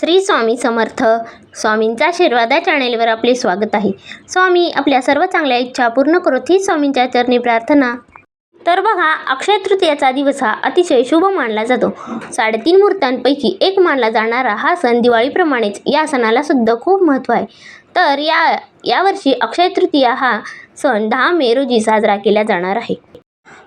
श्री स्वामी समर्थ. स्वामींचा आशीर्वाद चॅनेलवर आपले स्वागत आहे. स्वामी आपल्या सर्व चांगल्या इच्छा पूर्ण करोत ही स्वामींच्या चरणी प्रार्थना. तर बघा अक्षय तृतीयाचा दिवस हा अतिशय शुभ मानला जातो. साडेतीन मुहूर्तांपैकी एक मानला जाणारा हा सण दिवाळीप्रमाणेच या सणाला सुद्धा खूप महत्त्व आहे. तर या यावर्षी अक्षय तृतीया हा सण दहा मे रोजी साजरा केला जाणार आहे.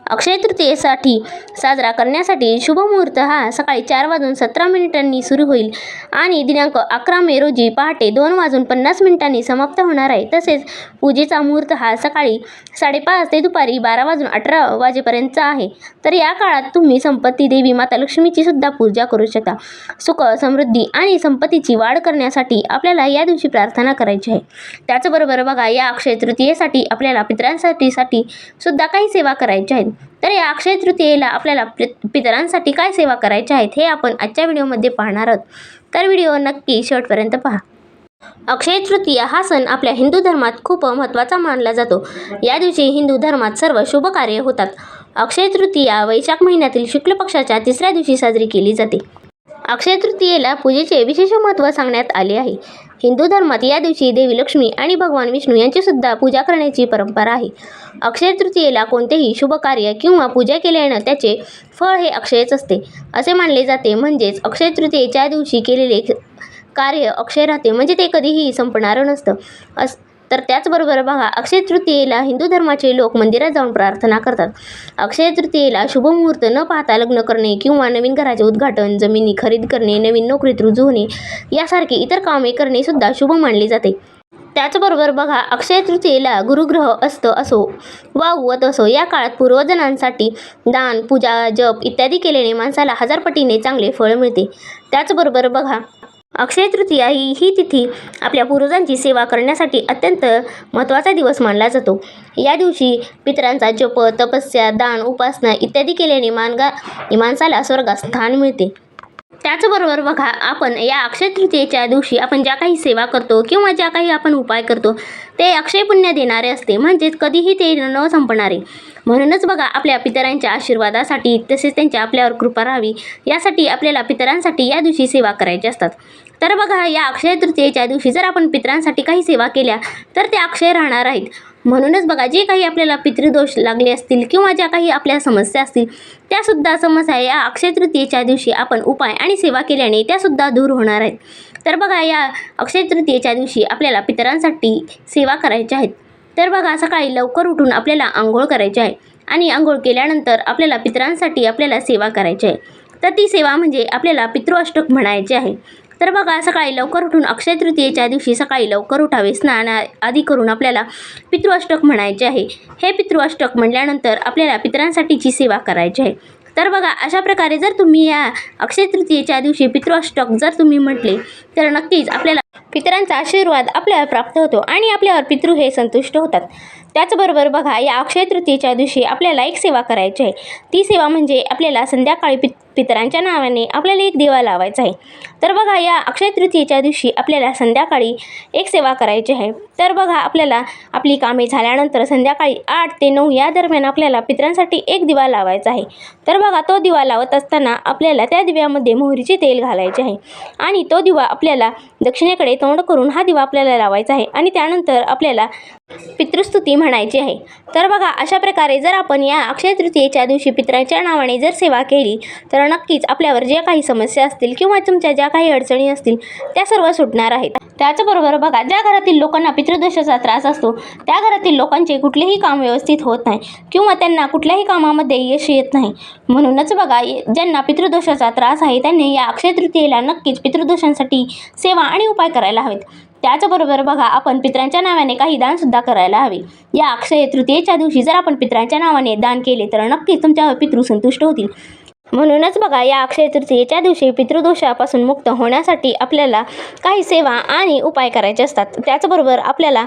अक्षय तृतीयेसाठी साजरा करण्यासाठी शुभ मुहूर्त हा सकाळी चार वाजून सतरा मिनिटांनी सुरू होईल. आणि दिनांक अकरा मे रोजी पहाटे दोन वाजून पन्नास मिनिटांनी समाप्त होणार आहे. तसेच पूजेचा मुहूर्त हा सकाळी साडेपाच ते दुपारी बारा वाजून अठरा वाजेपर्यंतचा आहे. तर या काळात तुम्ही संपत्ती देवी माता लक्ष्मीची सुद्धा पूजा करू शकता. सुख समृद्धी आणि संपत्तीची वाढ करण्यासाठी आपल्याला या दिवशी प्रार्थना करायची आहे. त्याचबरोबर बघा या अक्षय तृतीयेसाठी आपल्याला पितरांसाठी साठी सुद्धा काही सेवा करायच्या आहेत. तर या अक्षय तृतीयेला आपल्याला पितरांसाठी काय सेवा करायच्या आहेत हे आपण आजच्या व्हिडिओमध्ये पाहणार आहोत. तर व्हिडिओ नक्की शेवटपर्यंत पहा. अक्षय तृतीया हा सण आपल्या हिंदू धर्मात खूप महत्त्वाचा मानला जातो. या दिवशी हिंदू धर्मात सर्व शुभ कार्य होतात. अक्षय तृतीया वैशाख महिन्यातील शुक्ल पक्षाच्या तिसऱ्या दिवशी साजरी केली जाते. अक्षय तृतीयेला पूजेचे विशेष महत्त्व सांगण्यात आले आहे. हिंदू धर्मात या दिवशी देवी लक्ष्मी आणि भगवान विष्णू यांची सुद्धा पूजा करण्याची परंपरा आहे. अक्षय तृतीयेला कोणतेही शुभ कार्य किंवा पूजा केल्यानं त्याचे फळ हे अक्षयच असते. असे मानले जाते म्हणजेच अक्षय तृतीयेच्या दिवशी केलेले कार्य अक्षय राहते म्हणजे ते कधीही संपणारं नसतं. अस तर त्याचबरोबर बघा अक्षय तृतीयेला हिंदू धर्माचे लोक मंदिरात जाऊन प्रार्थना करतात. अक्षय तृतीयेला शुभ मुहूर्त न पाहता लग्न करणे किंवा नवीन घराचे उद्घाटन जमिनी खरेदी करणे नवीन नोकरीत रुजू होणे यासारखी इतर कामे करणे सुद्धा शुभ मानले जाते. त्याचबरोबर बघा अक्षय तृतीयेला गुरुग्रह असतं असो वा उवत असो या काळात पूर्वजनांसाठी दान पूजा जप इत्यादी केल्याने माणसाला हजारपटीने चांगले फळ मिळते. त्याचबरोबर बघा अक्षय तृतीया ही ही तिथी आपल्या पूर्वजांची सेवा करण्यासाठी अत्यंत महत्त्वाचा दिवस मानला जातो. या दिवशी पितरांचा जप तपस्या दान उपासना इत्यादी केल्याने मानगा माणसाला स्वर्गात स्थान मिळते. त्याचबरोबर बघा आपण या अक्षय तृतीयेच्या दिवशी आपण ज्या काही सेवा करतो किंवा ज्या काही आपण उपाय करतो ते अक्षय पुण्य देणारे असते. म्हणजेच कधीही ते न संपणारे. म्हणूनच बघा आपल्या पितरांच्या आशीर्वादासाठी तसेच त्यांच्या आपल्यावर कृपा राहावी यासाठी आपल्याला पितरांसाठी या दिवशी सेवा करायच्या असतात. तर बघा या अक्षय तृतीयेच्या दिवशी जर आपण पितरांसाठी काही सेवा केल्या तर ते अक्षय राहणार आहेत. म्हणूनच बघा जे काही आपल्याला पितृदोष लागले असतील किंवा ज्या काही आपल्या समस्या असतील त्यासुद्धा समस्या या अक्षय तृतीयेच्या दिवशी आपण उपाय आणि सेवा केल्याने त्यासुद्धा दूर होणार आहेत. तर बघा या अक्षय तृतीयेच्या दिवशी आपल्याला पितरांसाठी सेवा करायच्या आहेत. तर बघा सकाळी लवकर उठून आपल्याला आंघोळ करायची आहे आणि आंघोळ केल्यानंतर आपल्याला पितरांसाठी आपल्याला सेवा करायची आहे. तर ती सेवा म्हणजे आपल्याला पितृअष्टक म्हणायचे आहे. तर बघा सकाळी लवकर उठून अक्षय तृतीयेच्या दिवशी सकाळी लवकर उठावे स्नान आदी करून आपल्याला पितृअष्टक म्हणायचे आहे. हे पितृअष्टक म्हणल्यानंतर आपल्याला पितरांसाठीची सेवा करायची आहे. तर बघा अशा प्रकारे जर तुम्ही या अक्षय तृतीयेच्या दिवशी पितृअष्टक जर तुम्ही म्हटले तर नक्कीच आपल्याला पितरांचा आशीर्वाद आपल्याला प्राप्त होतो आणि आपल्यावर पितृ हे संतुष्ट होतात. त्याचबरोबर बघा या अक्षय तृतीयेच्या दिवशी आपल्याला एक सेवा करायची आहे. ती सेवा म्हणजे आपल्याला संध्याकाळी पित पितरांच्या नावाने आपल्याला एक दिवा लावायचा आहे. तर बघा या अक्षय तृतीयेच्या दिवशी आपल्याला संध्याकाळी एक सेवा करायची आहे. तर बघा आपल्याला आपली कामे झाल्यानंतर संध्याकाळी आठ ते नऊ या दरम्यान आपल्याला पितरांसाठी एक दिवा लावायचा आहे. तर बघा तो दिवा लावत असताना आपल्याला त्या दिव्यामध्ये मोहरीचे तेल घालायचे आहे. आणि तो दिवा आपल्याला दक्षिणेकडे तोंड करून हा दिवा आपल्याला लावायचा आहे. आणि त्यानंतर आपल्याला पितृस्तुती म्हणायची आहे. तर बघा अशा प्रकारे जर आपण या अक्षय तृतीयेच्या दिवशी पितरांच्या नावाने जर सेवा केली तर नक्कीच आपल्यावर ज्या काही समस्या असतील किंवा तुमच्या ज्या काही अडचणी असतील त्या सर्व सुटणार आहेत. त्याचबरोबर बघा ज्या घरातील लोकांना पितृदोषाचा त्रास असतो त्या घरातील लोकांचे कुठलेही काम व्यवस्थित होत नाही किंवा त्यांना कुठल्याही कामामध्ये यश येत नाही. म्हणूनच बघा ज्यांना पितृदोषाचा त्रास आहे त्यांनी या अक्षय तृतीयेला नक्कीच पितृदोषांसाठी सेवा आणि उपाय करायला हवेत. त्याचबरोबर बघा आपण पितरांच्या नावाने काही दानसुद्धा करायला हवे. या अक्षय तृतीयेच्या दिवशी जर आपण पितरांच्या नावाने दान केले तर नक्कीच तुमच्या पितृ संतुष्ट होतील. म्हणूनच बघा या अक्षय तृतीयेच्या दिवशी पितृदोषापासून मुक्त होण्यासाठी आपल्याला काही सेवा आणि उपाय करायचे असतात. त्याचबरोबर आपल्याला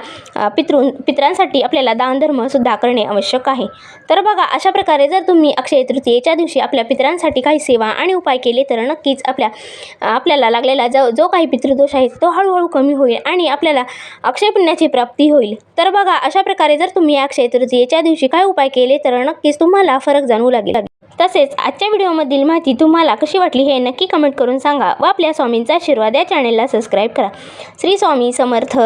पितृ पितरांसाठी आपल्याला दानधर्मसुद्धा करणे आवश्यक आहे. तर बघा अशा प्रकारे जर तुम्ही अक्षय तृतीयेच्या दिवशी आपल्या पितरांसाठी काही सेवा आणि उपाय केले तर नक्कीच आपल्या आपल्याला लागलेला जो जो काही पितृदोष आहे तो हळूहळू कमी होईल आणि आपल्याला अक्षय पुण्याची प्राप्ती होईल. तर बघा अशा प्रकारे जर तुम्ही अक्षय तृतीयेच्या दिवशी काय उपाय केले तर नक्कीच तुम्हाला फरक जाणवू लागेल. तसेच आजच्या व्हिडिओमधील माहिती तुम्हाला कशी वाटली हे नक्की कमेंट करून सांगा व आपल्या स्वामींचा आशीर्वाद या चॅनेलला सबस्क्राईब करा. श्री स्वामी समर्थ.